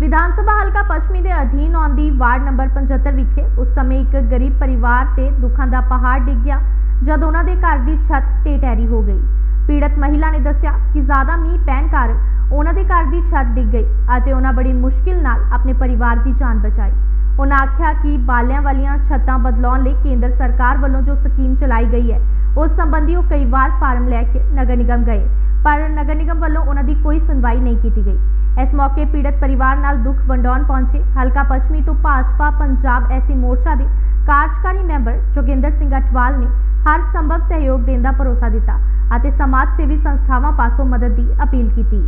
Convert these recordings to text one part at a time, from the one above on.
ਵਿਧਾਨ ਸਭਾ ਹਲਕਾ ਪੱਛਮੀ ਦੇ ਅਧੀਨ ਆਉਂਦੀ ਵਾਰਡ ਨੰਬਰ 75 ਵਿਖੇ ਉਸ ਸਮੇਂ ਇੱਕ ਗਰੀਬ ਪਰਿਵਾਰ ਤੇ ਦੁੱਖਾਂ ਦਾ ਪਹਾੜ ਡਿੱਗ ਗਿਆ, ਜਦ ਉਹਨਾਂ ਦੇ ਘਰ ਦੀ ਛੱਤ ਟੇਟੈਰੀ ਹੋ ਗਈ। ਪੀੜਤ ਮਹਿਲਾ ਨੇ ਦੱਸਿਆ ਕਿ ਜ਼ਿਆਦਾ ਮੀਂਹ ਪੈਣ ਕਾਰਨ ਉਹਨਾਂ ਦੇ ਘਰ ਦੀ ਛੱਤ ਡਿੱਗ ਗਈ ਅਤੇ ਉਹਨਾਂ ਬੜੀ ਮੁਸ਼ਕਿਲ ਨਾਲ ਆਪਣੇ ਪਰਿਵਾਰ ਦੀ ਜਾਨ ਬਚਾਈ। ਉਹਨਾਂ ਆਖਿਆ ਕਿ ਬਾਲਿਆਂ ਵਾਲੀਆਂ ਛੱਤਾਂ ਬਦਲਾਉਣ ਲਈ ਕੇਂਦਰ ਸਰਕਾਰ ਵੱਲੋਂ ਜੋ ਸਕੀਮ ਚਲਾਈ ਗਈ ਹੈ, ਉਸ ਸੰਬੰਧੀ ਉਹ ਕਈ ਵਾਰ ਫਾਰਮ ਲੈ ਕੇ ਨਗਰ ਨਿਗਮ ਗਏ। ਪਰ ਨਗਰ ਨਿਗਮ ਵੱਲੋਂ ਉਹਨਾਂ ਦੀ ਕੋਈ ਸੁਣਵਾਈ ਨਹੀਂ ਕੀਤੀ ਗਈ। ਇਸ ਮੌਕੇ ਪੀੜਤ ਪਰਿਵਾਰ ਨਾਲ ਦੁੱਖ ਵੰਡਾਉਣ ਪਹੁੰਚੇ। ਹਲਕਾ ਪੱਛਮੀ ਤੋਂ ਭਾਜਪਾ ਪੰਜਾਬ ਐਸੀ ਮੋਰਚਾ ਦੇ ਕਾਰਜਕਾਰੀ ਮੈਂਬਰ ਜੋਗਿੰਦਰ ਸਿੰਘ ਅਟਵਾਲ ਨੇ ਹਰ ਸੰਭਵ ਸਹਿਯੋਗ ਦੇਣ ਦਾ ਭਰੋਸਾ ਦਿੱਤਾ ਅਤੇ ਸਮਾਜ ਸੇਵੀ ਸੰਸਥਾਵਾਂ ਪਾਸੋਂ ਮਦਦ ਦੀ ਅਪੀਲ ਕੀਤੀ।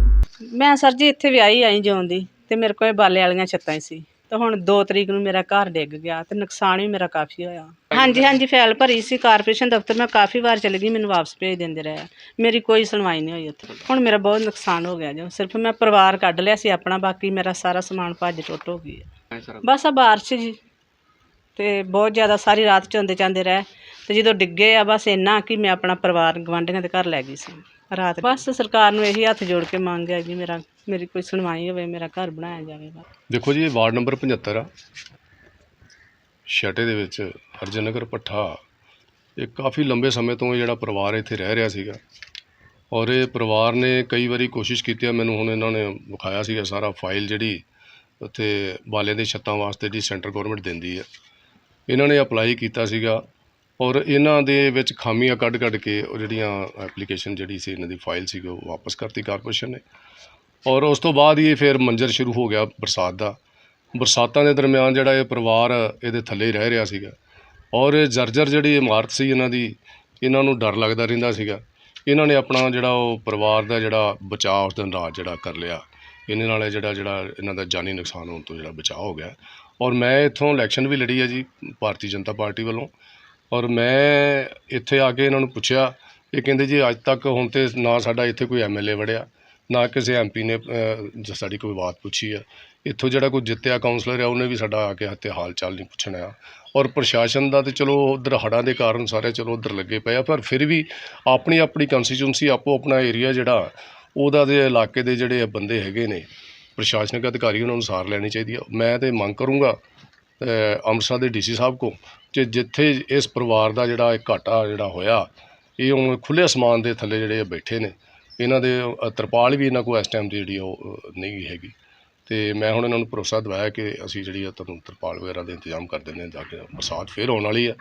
ਮੈਂ ਸਰ ਜੀ ਇੱਥੇ ਵਿਆਹੀ ਆਈ ਜਿਉਂਦੀ ਤੇ ਮੇਰੇ ਕੋਲ ਇਹ ਬਾਲੇ ਵਾਲੀਆਂ ਛੱਤਾਂ ਹੀ ਸੀ। ਤੇ ਹੁਣ 2 ਤਰੀਕ ਨੂੰ ਮੇਰਾ ਘਰ ਡਿੱਗ ਗਿਆ ਤੇ ਨੁਕਸਾਨ ਵੀ ਮੇਰਾ ਕਾਫੀ ਹੋਇਆ। ਹਾਂਜੀ ਹਾਂਜੀ ਫਾਈਲ ਭਰੀ ਸੀ ਕਾਰਪੋਰੇਸ਼ਨ ਦਫ਼ਤਰ। ਮੈਂ ਕਾਫੀ ਵਾਰ ਚਲੀ ਗਈ ਮੈਨੂੰ ਵਾਪਸ ਭੇਜ ਦਿੰਦੇ ਰਹੇ। ਮੇਰੀ ਕੋਈ ਸੁਣਵਾਈ ਨਹੀਂ ਹੋਈ ਉੱਥੇ। ਹੁਣ ਮੇਰਾ ਬਹੁਤ ਨੁਕਸਾਨ ਹੋ ਗਿਆ ਜੋ। ਸਿਰਫ ਮੈਂ ਪਰਿਵਾਰ ਕੱਢ ਲਿਆ ਸੀ ਆਪਣਾ ਬਾਕੀ ਮੇਰਾ ਸਾਰਾ ਸਮਾਨ ਭੱਜ ਟੁੱਟ ਹੋ ਗਈ ਹੈ। ਬਸ ਆ ਬਾਰਿਸ਼ ਜੀ। ਤੇ ਬਹੁਤ ਜ਼ਿਆਦਾ ਸਾਰੀ ਰਾਤ ਚੋਂਦੇ ਚਾਂਦੇ ਰਹੇ। ਤੇ ਜਦੋਂ ਡਿੱਗੇ ਆ, ਬਸ ਇੰਨਾ ਕਿ ਮੈਂ ਆਪਣਾ ਪਰਿਵਾਰ ਗਵਾਂਢੀਆਂ ਦੇ ਘਰ ਲੈ ਗਈ ਸੀ। ਰਾਤ ਬਸ ਸਰਕਾਰ ਨੂੰ ਇਹੀ ਹੱਥ ਜੋੜ ਕੇ ਮੰਗ ਹੈ ਜੀ ਮੇਰਾ, ਮੇਰੀ ਕੋਈ ਸੁਣਵਾਈ ਹੋਵੇ, ਮੇਰਾ ਘਰ ਬਣਾਇਆ ਜਾਵੇ ਬਸ। ਦੇਖੋ ਜੀ, ਇਹ ਵਾਰਡ ਨੰਬਰ 75 ਆ। ਛਟੇ ਦੇ ਵਿੱਚ ਹਰਜਨ ਨਗਰ ਪੱਠਾ, ਇਹ ਕਾਫੀ ਲੰਬੇ ਸਮੇਂ ਤੋਂ ਇਹ ਜਿਹੜਾ ਪਰਿਵਾਰ ਇੱਥੇ ਰਹਿ ਰਿਹਾ ਸੀਗਾ। ਔਰ ਇਹ ਪਰਿਵਾਰ ਨੇ ਕਈ ਵਾਰੀ ਕੋਸ਼ਿਸ਼ ਕੀਤੀ ਆ, ਮੈਨੂੰ ਹੁਣ ਇਹਨਾਂ ਨੇ ਵਿਖਾਇਆ ਸੀਗਾ ਸਾਰਾ ਫਾਈਲ ਜਿਹੜੀ ਉੱਥੇ ਬਾਲਿਆਂ ਦੀ ਛੱਤਾਂ ਵਾਸਤੇ ਜਿਹੜੀ ਸੈਂਟਰ ਗਵਰਨਮੈਂਟ ਦਿੰਦੀ ਹੈ ਇਹਨਾਂ ਨੇ ਅਪਲਾਈ ਕੀਤਾ ਸੀਗਾ। ਔਰ ਇਹਨਾਂ ਦੇ ਵਿੱਚ ਖਾਮੀਆਂ ਕੱਢ ਕੱਢ ਕੇ ਉਹ ਜਿਹੜੀਆਂ ਐਪਲੀਕੇਸ਼ਨ ਜਿਹੜੀ ਸੀ, ਇਹਨਾਂ ਦੀ ਫਾਈਲ ਸੀ, ਉਹ ਵਾਪਸ ਕਰਤੀ ਕਾਰਪੋਰੇਸ਼ਨ ਨੇ। ਔਰ ਉਸ ਤੋਂ ਬਾਅਦ ਹੀ ਇਹ ਫਿਰ ਮੰਜ਼ਰ ਸ਼ੁਰੂ ਹੋ ਗਿਆ ਬਰਸਾਤ ਦਾ। ਬਰਸਾਤਾਂ ਦੇ ਦਰਮਿਆਨ ਜਿਹੜਾ ਇਹ ਪਰਿਵਾਰ ਇਹਦੇ ਥੱਲੇ ਰਹਿ ਰਿਹਾ ਸੀਗਾ। ਔਰ ਜਰਜਰ ਜਿਹੜੀ ਇਮਾਰਤ ਸੀ ਇਹਨਾਂ ਦੀ, ਇਹਨਾਂ ਨੂੰ ਡਰ ਲੱਗਦਾ ਰਹਿੰਦਾ ਸੀਗਾ। ਇਹਨਾਂ ਨੇ ਆਪਣਾ ਜਿਹੜਾ ਉਹ ਪਰਿਵਾਰ ਦਾ ਜਿਹੜਾ ਬਚਾਅ ਉਸ ਦਿਨ ਰਾਤ ਜਿਹੜਾ ਕਰ ਲਿਆ। ਇਹਨੇ ਨਾਲ ਇਹ ਜਿਹੜਾ ਜਿਹੜਾ ਇਹਨਾਂ ਦਾ ਜਾਨੀ ਨੁਕਸਾਨ ਹੋਣ ਤੋਂ ਜਿਹੜਾ ਬਚਾਅ ਹੋ ਗਿਆ। ਔਰ ਮੈਂ ਇੱਥੋਂ ਇਲੈਕਸ਼ਨ ਵੀ ਲੜੀ ਹੈ ਜੀ, ਭਾਰਤੀ ਜਨਤਾ ਪਾਰਟੀ ਵੱਲੋਂ। ਔਰ ਮੈਂ ਇੱਥੇ ਆ ਕੇ ਇਹਨਾਂ ਨੂੰ ਪੁੱਛਿਆ, ਇਹ ਕਹਿੰਦੇ ਜੀ ਅੱਜ ਤੱਕ ਹੁਣ ਤੇ ਨਾ ਸਾਡਾ ਇੱਥੇ ਕੋਈ ਐਮਐਲਏ ਵੜਿਆ, ਨਾ ਕਿਸੇ ਐਮਪੀ ਨੇ ਸਾਡੀ ਕੋਈ ਬਾਤ ਪੁੱਛੀ ਆ। ਇੱਥੋਂ ਜਿਹੜਾ ਕੋਈ ਜਿੱਤਿਆ ਕਾਉਂਸਲਰ ਆ, ਉਹਨੇ ਵੀ ਸਾਡਾ ਆ ਕੇ ਹੱਥੇ ਹਾਲ ਚਾਲ ਨਹੀਂ ਪੁੱਛਣਾ ਆ। ਔਰ ਪ੍ਰਸ਼ਾਸਨ ਦਾ ਤੇ ਚਲੋ ਉਧਰ ਹੜ੍ਹਾਂ ਦੇ ਕਾਰਨ ਸਾਰੇ ਚਲੋ ਉਧਰ ਲੱਗੇ ਪਏ ਆ, ਪਰ ਫਿਰ ਵੀ ਆਪਣੀ ਆਪਣੀ ਕੰਸਟੀਚੁਐਂਸੀ ਆਪੋ ਆਪਣਾ ਏਰੀਆ ਜਿਹੜਾ, ਉਹਦਾ ਦੇ ਇਲਾਕੇ ਦੇ ਜਿਹੜੇ ਬੰਦੇ ਹੈਗੇ ਨੇ, ਪ੍ਰਸ਼ਾਸਨਿਕ ਅਧਿਕਾਰੀ ਉਹਨਾਂ ਨੂੰ ਸਾਰ ਲੈਣੀ ਚਾਹੀਦੀ ਆ। ਮੈਂ ਤੇ ਮੰਗ ਕਰੂੰਗਾ ਅੰਮ੍ਰਿਤਸਰ ਦੇ ਡੀਸੀ ਸਾਹਿਬ ਕੋ ਕਿ ਜਿੱਥੇ ਇਸ ਪਰਿਵਾਰ ਦਾ ਜਿਹੜਾ ਇਹ ਘਾਟਾ ਜਿਹੜਾ ਹੋਇਆ ਇਹ ਹੁਣ ਖੁੱਲੇ ਅਸਮਾਨ ਦੇ ਥੱਲੇ ਜਿਹੜੇ ਇਹ ਬੈਠੇ ਨੇ। ਇਹਨਾਂ ਦੇ ਤਰਪਾਲ ਵੀ ਇਹਨਾਂ ਕੋਲ ਇਸ ਟਾਈਮ ਦੀ ਜਿਹੜੀ ਉਹ ਨਹੀਂ ਹੈਗੀ। ਤੇ ਮੈਂ ਹੁਣ ਇਹਨਾਂ ਨੂੰ ਭਰੋਸਾ ਦਵਾਇਆ ਕਿ ਅਸੀਂ ਜਿਹੜੀ ਆ ਤੁਹਾਨੂੰ ਤਰਪਾਲ ਵਗੈਰਾ ਦੇ ਇੰਤਜ਼ਾਮ ਕਰ ਦਿੰਦੇ ਹਾਂ ਜਾ ਕੇ ਬਰਸਾਤ ਫੇਰ ਆਉਣ ਵਾਲੀ ਆ।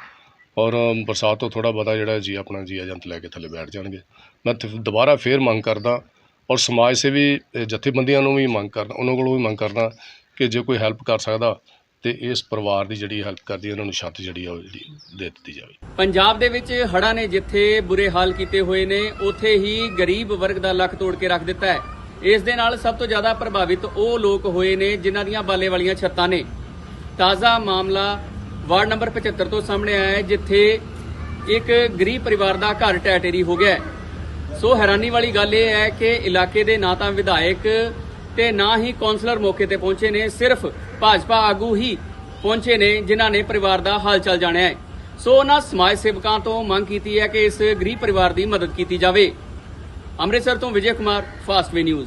ਔਰ ਬਰਸਾਤ ਤੋਂ ਥੋੜਾ ਬਹੁਤਾ ਜਿਹੜਾ ਜੀ ਆਪਣਾ ਜੀ ਏਜੰਟ ਲੈ ਕੇ ਥੱਲੇ ਬੈਠ ਜਾਣਗੇ। ਮੈਂ ਦੁਬਾਰਾ ਫੇਰ ਮੰਗ ਕਰਦਾ ਔਰ ਸਮਾਜ ਸੇਵੀ ਅ, ਜਥੇਬੰਦੀਆਂ ਨੂੰ ਵੀ ਮੰਗ ਕਰਦਾ ਉਹਨਾਂ ਕੋਲੋਂ ਵੀ ਮੰਗ ਕਰਦਾ ਕਿ ਜੇ ਕੋਈ ਹੈਲਪ ਕਰ ਸਕਦਾ ਤੇ ਇਸ ਪਰਿਵਾਰ ਦੀ ਜਿਹੜੀ ਹੈਲਪ ਕਰਦੀ ਉਹਨਾਂ ਨੂੰ ਛੱਤ ਜਿਹੜੀ ਆ ਉਹ ਜਿਹੜੀ ਦੇ ਦਿੱਤੀ ਜਾਵੇ। ਪੰਜਾਬ ਦੇ ਵਿੱਚ ਹੜ੍ਹਾਂ ਨੇ ਜਿੱਥੇ ਬੁਰੇ ਹਾਲ ਕੀਤੇ ਹੋਏ ਨੇ, ਉੱਥੇ ਹੀ ਗਰੀਬ ਵਰਗ ਦਾ ਲੱਕ ਤੋੜ ਕੇ ਰੱਖ ਦਿੱਤਾ ਹੈ। ਇਸ ਦੇ ਨਾਲ ਸਭ ਤੋਂ ਜ਼ਿਆਦਾ ਪ੍ਰਭਾਵਿਤ ਉਹ ਲੋਕ ਹੋਏ ਨੇ ਜਿਨ੍ਹਾਂ ਦੀਆਂ ਬਾਲੇ ਵਾਲੀਆਂ ਛੱਤਾਂ ਨੇ। ਤਾਜ਼ਾ ਮਾਮਲਾ ਵਾਰਡ ਨੰਬਰ 75 ਤੋਂ ਸਾਹਮਣੇ ਆਇਆ ਹੈ, ਜਿੱਥੇ ਇੱਕ ਗਰੀਬ ਪਰਿਵਾਰ ਦਾ ਘਰ ਟੈਟੇਰੀ ਹੋ ਗਿਆ ਸੋ ਹੈਰਾਨੀ ਵਾਲੀ ਗੱਲ ਇਹ ਹੈ ਕਿ ਇਲਾਕੇ ਦੇ ਨਾ ਤਾਂ ਵਿਧਾਇਕ ਤੇ ਨਾ ਹੀ ਕੌਂਸਲਰ ਮੌਕੇ ਤੇ ਪਹੁੰਚੇ ਨੇ, ਸਿਰਫ ਭਾਜਪਾ ਆਗੂ ਹੀ ਪਹੁੰਚੇ ਨੇ, ਜਿਨ੍ਹਾਂ ਨੇ ਪਰਿਵਾਰ ਦਾ ਹਾਲ ਚਾਲ ਜਾਣਿਆ ਹੈ। ਸੋ ਉਹਨਾਂ ਸਮਾਜ ਸੇਵਕਾਂ ਤੋਂ ਮੰਗ ਕੀਤੀ ਹੈ ਕਿ ਇਸ ਗਰੀਬ ਪਰਿਵਾਰ ਦੀ ਮਦਦ ਕੀਤੀ ਜਾਵੇ। ਅੰਮ੍ਰਿਤਸਰ ਤੋਂ Vijay Kumar, fast way news.